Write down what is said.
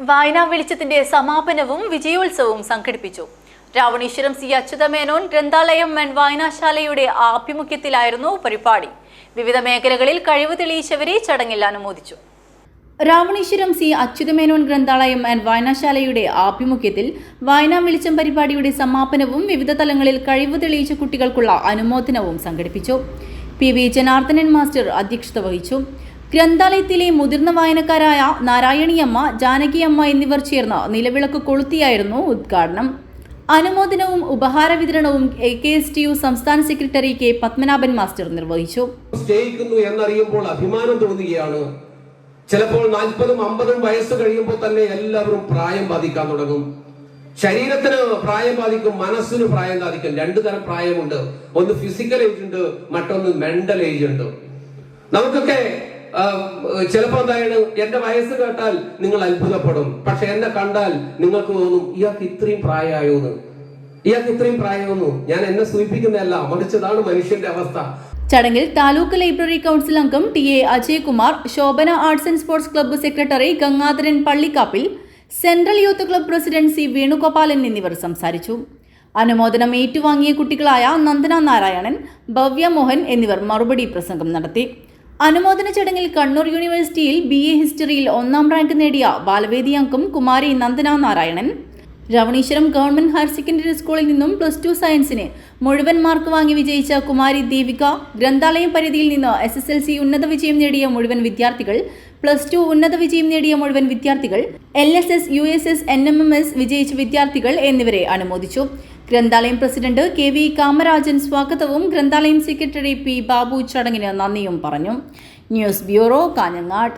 വായനാ വെളിച്ചത്തിന്റെ സമാപനവും വിജയോത്സവവും സംഘടിപ്പിച്ചു. രാവണീശ്വരം സി അച്യുതമേനോൻ ഗ്രന്ഥാലയം മെൻ വായനാശാലയുടെ ആഭിമുഖ്യത്തിലായിരുന്നു പരിപാടി. വിവിധ മേഖലകളിൽ കഴിവ് തെളിയിച്ചവരെ ചടങ്ങിൽ അനുമോദിച്ചു. രാവണീശ്വരം സി അച്യുതമേനോൻ ഗ്രന്ഥാലയം ആൻഡ് വായനാശാലയുടെ ആഭിമുഖ്യത്തിൽ വായനാ വെളിച്ചം പരിപാടിയുടെ സമാപനവും വിവിധ തലങ്ങളിൽ കഴിവ് തെളിയിച്ച കുട്ടികൾക്കുള്ള അനുമോദനവും സംഘടിപ്പിച്ചു. പി വി ജനാർദ്ദനൻ മാസ്റ്റർ അധ്യക്ഷത വഹിച്ചു. ഗ്രന്ഥാലയത്തിലെ മുതിർന്ന വായനക്കാരായ നാരായണിയമ്മ ജാനകിയമ്മ എന്നിവർ ചേർന്ന് നിലവിളക്ക് കൊളുത്തിയായിരുന്നു ഉദ്ഘാടനം. അനുമോദനവും ഉപഹാര വിതരണവും A K S T U സംസ്ഥാന സെക്രട്ടറി കെ പത്മനാഭൻ മാസ്റ്റർ നിർവഹിച്ചു. എന്നറിയുമ്പോൾ അഭിമാനം തോന്നുകയാണ്. ചിലപ്പോൾ നാൽപ്പതും അമ്പതും വയസ്സ് കഴിയുമ്പോൾ തന്നെ എല്ലാവരും പ്രായം ബാധിക്കാൻ തുടങ്ങും. ശരീരത്തിന് പ്രായം ബാധിക്കും മനസ്സിന് പ്രായം ബാധിക്കും. രണ്ടു തരം പ്രായമുണ്ട്. ഒന്ന് ഫിസിക്കൽ ഏജ് ഉണ്ട് മറ്റൊന്ന് മെന്റൽ ഏജ് ഉണ്ട്. നമുക്കൊക്കെ ആ, ചിലപ്പോ എന്താണ് എന്റെ വയസ്സ് കേട്ടാൽ നിങ്ങൾ അത്ഭുതപ്പെടും. പക്ഷെ എന്നെ കണ്ടാൽ നിങ്ങൾക്ക് തോന്നും ഇയാൾക്ക് ഇത്രയും പ്രായമായോന്ന്. ഇയാൾക്ക് ഇത്രയും പ്രായമൊന്നു ഞാൻ എന്നെ സൂചിപ്പിക്കുന്നതല്ല മറിച്ചതാണ് മനുഷ്യന്റെ അവസ്ഥ. ചടങ്ങിൽ താലൂക്ക് ലൈബ്രറി കൗൺസിൽ അംഗം T A Ajaykumar Shobhana arts and sports club secretary Gangadharan Pallikkappil central youth club president C Venugopalan എന്നിവർ സംസാരിച്ചു. അനുമോദനം ഏറ്റുവാങ്ങിയ കുട്ടികളായ നന്ദന നാരായണൻ ഭവ്യ മോഹൻ എന്നിവർ മറുപടി പ്രസംഗം നടത്തി. അനുമോദന ചടങ്ങിൽ കണ്ണൂർ യൂണിവേഴ്സിറ്റിയിൽ ബി എ ഹിസ്റ്ററിയിൽ ഒന്നാം റാങ്ക് നേടിയ ബാലവേദി അംഗം Kumari Nandana Narayanan. Ravaneeswaram government higher secondary സ്കൂളിൽ നിന്നും പ്ലസ് ടു സയൻസിന് മുഴുവൻ മാർക്ക് വാങ്ങി വിജയിച്ച കുമാരി ദീപിക ഗ്രന്ഥാലയം പരിധിയിൽ നിന്ന് എസ് എസ് എൽ സി ഉന്നത വിജയം നേടിയ മുഴുവൻ വിദ്യാർത്ഥികൾ പ്ലസ് ടു ഉന്നത വിജയം നേടിയ മുഴുവൻ വിദ്യാർത്ഥികൾ L S S U S S N M M S വിജയിച്ച വിദ്യാർത്ഥികൾ എന്നിവരെ അനുമോദിച്ചു. ഗ്രന്ഥാലയം പ്രസിഡന്റ് കെ വി കാമരാജൻ സ്വാഗതവും ഗ്രന്ഥാലയം സെക്രട്ടറി പി ബാബു ചടങ്ങിന് നന്ദിയും പറഞ്ഞു. News bureau Kanhangad.